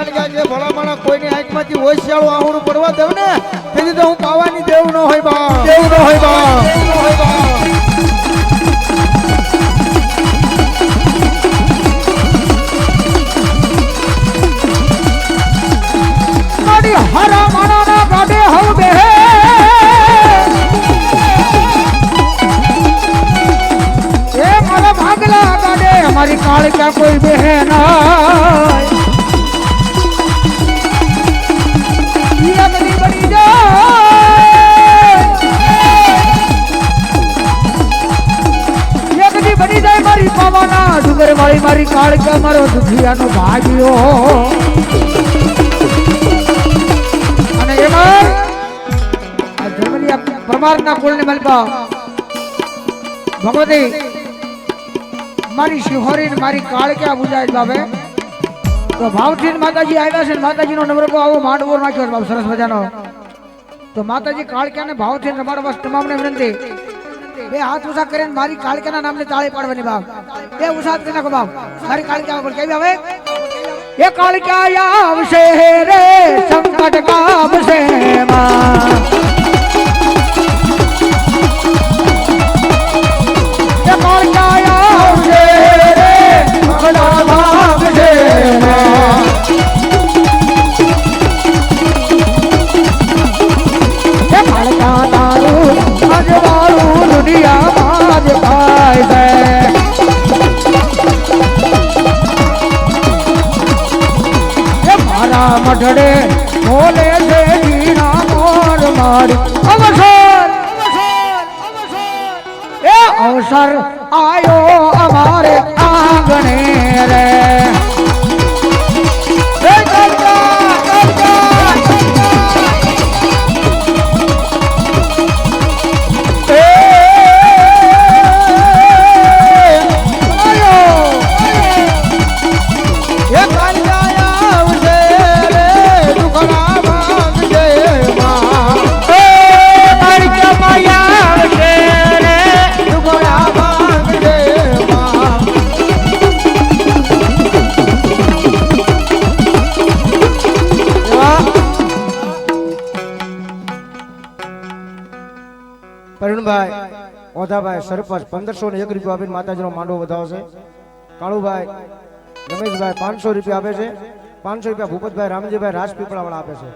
કાલિકા કે ભલામણા કોઈની આંખમાંથી હોશિયાળું આહુડું પડવા દઉં ને તેથી તો હું પાવાની દેવ ન હોય બા. દેવ ન હોય બા. દેવ ન હોય બા મારી હરા ક્યાં ગાડે હવ બેહે એ મારા ભાગલા ગાડે અમારી કાળકા કોઈ બેહે ના. વાળી મારી કાળકા મારો દુખિયાનો ભાગ્યો. અને એમાં આ પરમારના કુળને મલબા ભગવતી, મારી શિહોરી ને મારી કાળક્યા બુજાય બાબે? તો ભાવથી માતાજી આવ્યા છે ને માતાજીનો નમ્રકો આવો માંડવો નાખ્યો બાપ સરસ મજાનો. તો માતાજી કાળક્યાને ભાવથી ને રમાડવા તમામને વિનંતી. બે હાથ ઉષા કરીને મારી કાળક્યાના નામને તાળી પાડવાની બાપ. બે ઉષા કરી નાખો બાપ. મારી કાળક્યા પર કેવી આવે? એ કાળક્યા આવશે રે, સંકટ કામશે માં. એ અવસર એ અવસર આયો અમારે આંગણે રે. પરણભાઈ ઓધાભાઈ, સરપંચ, પંદરસો ને એક રૂપિયા આપીને માતાજીનો માંડવો વધાવશે. કાળુભાઈ, રમેશભાઈ પાંચસો રૂપિયા આપે છે. પાંચસો રૂપિયા ભૂપતભાઈ, રામજીભાઈ રાજપીપળા વાળા આપે છે.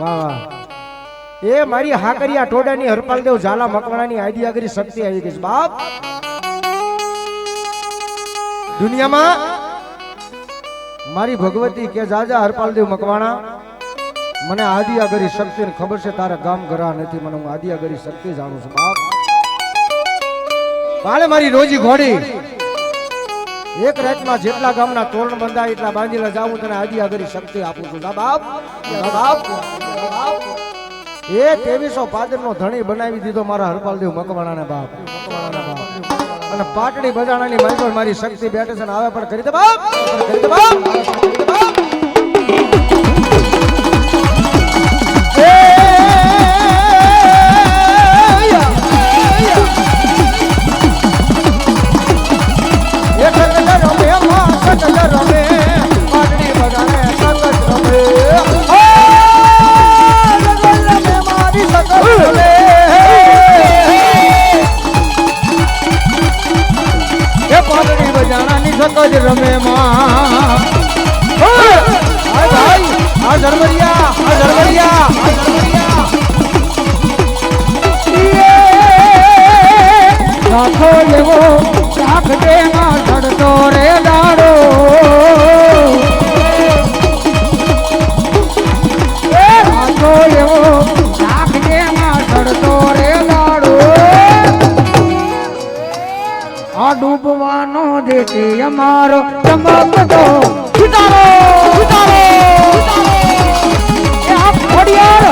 વાહ વાહ. એ મારી હાકરિયા ટોડાની, હરપાલદેવ ઝાલા મકવાણાની આઈડિયા કરી શક્તિ આવી ગઈ બાપ! દુનિયામાં મારી ભગવતી કે જાજા હરપાલદેવ મકવાણા મને આદિયાગરી શક્તિ ને ખબર છે, તારા ગામ ઘરા નથી, મને હું આદિયાગરી શક્તિ જાણું છું. બાપ. બાળે મારી રોજી ઘોડી. એક રાતમાં જેટલા ગામના તોરણ બંધાય, એટલા બાંધીને જાઉં તને આદિયાગરી શક્તિ આપું છું. બાપ. બાપ. એ તેવીસો પાદર નો ધણી બનાવી દીધો મારા હરપાલદેવ બાપ. મકવાણાના બાપ. અને પાટડી બજાણાની મારી મારી શક્તિ બેઠે છે ને આવે પણ કરી દે બાપ. કરી દે બાપ. સકલ રમે માં. આ ધર્મરિયા દેતી અમારો ચમકતો સિતારો સિતારો એ આ ઘોડિયાર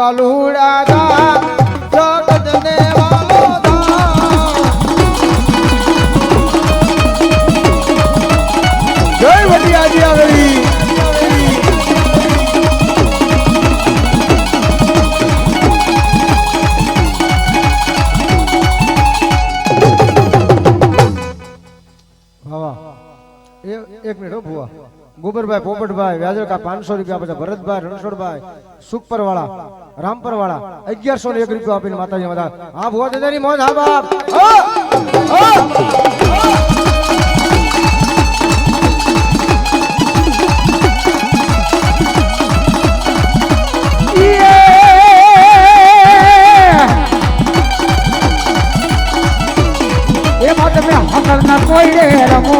ધાબા લુડા ધા જગત ને વાલો ધા જય વડિયાજી આવેલી. વાહ એ એક મિનિટ હો, ભુવા. ગોબરભાઈ પોપટભાઈ વ્યાજરકા પાંચસો રૂપિયા બધા ભરતભાઈ, રણછોડભાઈ સુખપર વાળા રામપર વાળા અગિયારસો ને એક રૂપિયા આપીને માતાજી બધા. હા ભુવા દાદાની મોજ, હા બાપ. ના કોઈ રે રમો.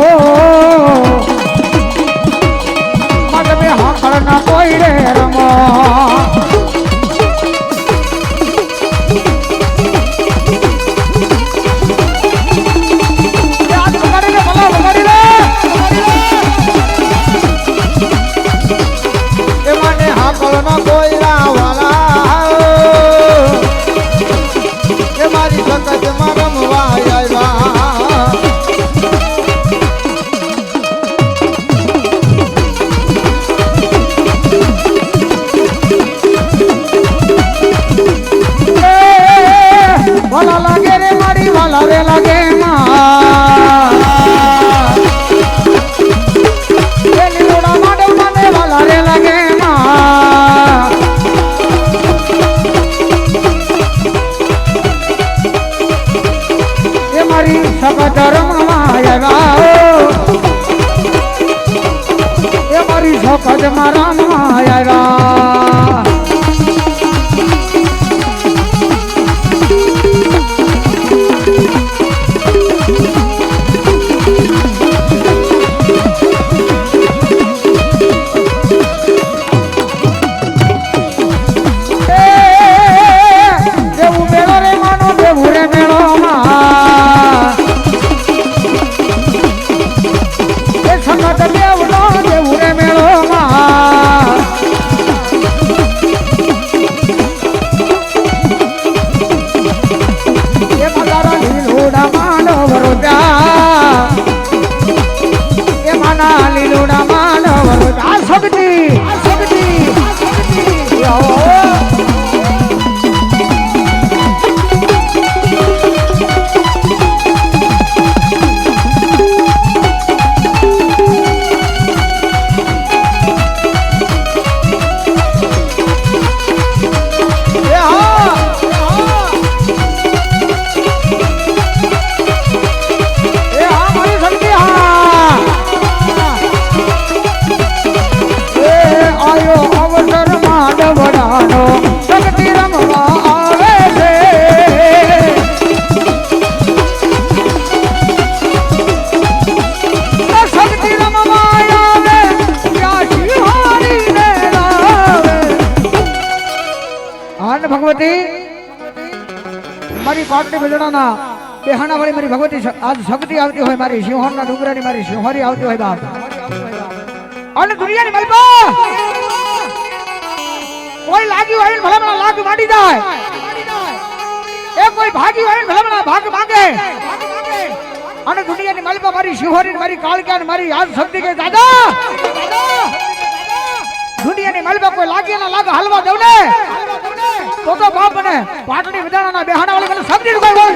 મત તમે હકર ના કોઈ રે રમો. મારી ધર્મમાં આવ્યા એ મારી સગતમાં રમવા આવ્યા. દેવનો દેવું ભગવતી મારી પાટલી બજડાના બેહાણા વાળી મારી ભગવતી આજ શક્તિ આવતી હોય મારી, સિંહોરના ડુંગરાની મારી, સિંહોરી આવતી હોય બાપ. અને દુનિયાની મલબા! કોઈ લાગ્યું હોય ને ભલામણા લાગ માંડી જાય. એ કોઈ ભાગી હોય ને ભલામણા ભાગ માંગે. અને દુનિયાની મલબા મારી સિંહોરી મારી કાળક્યા મારી, આજ શક્તિ કે દાદા! દુનિયાની મલબા કોઈ લાગે ના લાગે હલવા દઉં ને. તો તો બાપ મને પાટડી વિધાનાના બેહાડા વાળી સમજી શક્તિ